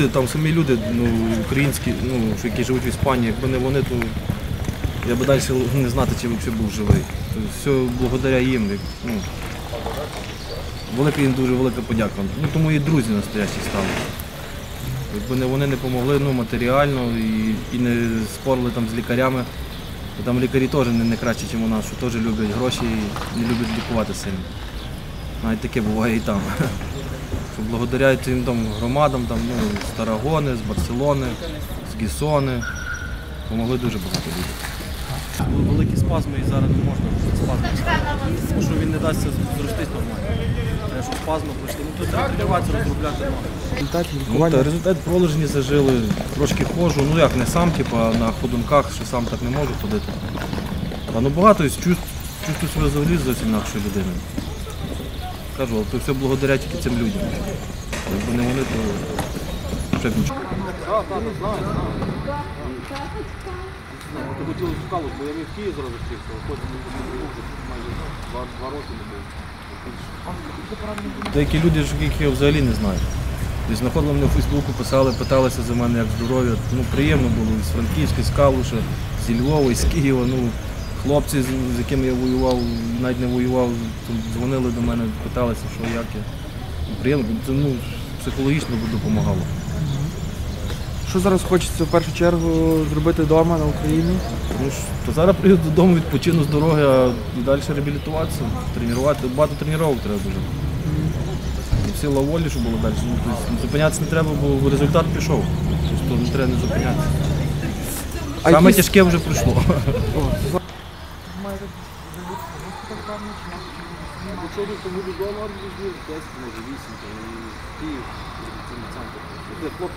люди, там самі люди, ну, українські, ну, які живуть в Іспанії, якби не вони, то я би далі не знати, чим взагалі був живий. То все благодаря їм. Ну, велика їм дуже велика подяка. Ну, тому і друзі настоящі стали. Якби не вони не допомогли ну, матеріально і, і не спорили там з лікарями. Там лікарі теж не, не краще, ніж у нас, що теж люблять гроші і не люблять лікувати сильно. Навіть таке буває і там. Що благодаря цим там, громадам, там, ну, з Тарагони, з Барселони, з Гісони, допомогли дуже багато людей. Ну, Великі спазми і зараз не можна спазми. Тому що він не дасть зростись нормально. Треба, щоб спазми пройшли. Ну, то треба тренуватися, розробляти ноги. Результат Ну, та, результат пролежні зажили, трошки ходжу, ну як не сам, типу, а на ходунках, що сам так не можу ходити. Та, ну багато чувствую себе взагалі зовсім інакшою людиною. Кажу, але все благодаря тільки цим людям. Якби не вони, то ще б нічого. Деякі люди, яких я взагалі не знаю. Знаходили мене в Фейсбуку, писали, питалися за мене, як здоров'я. Ну, приємно було з Франківська, з Калуша, зі Львова, з Києва. Ну, хлопці, з, якими я воював, навіть не воював, дзвонили до мене, питалися, що як я. Приємно, це ну, психологічно допомагало. Що зараз хочеться в першу чергу зробити вдома на Україні? Ну, то зараз приїду додому, відпочину з дороги, а і далі реабілітуватися, тренувати. Багато тренувань треба дуже. Сила волі, щоб було далі. Ну, тобто, зупинятися не треба, бо результат пішов. Тобто не треба не зупинятися. Саме які- тяжке вже пройшло. Обучението му до дома може би 10, може би 10, може би 30 център. Какъв лоб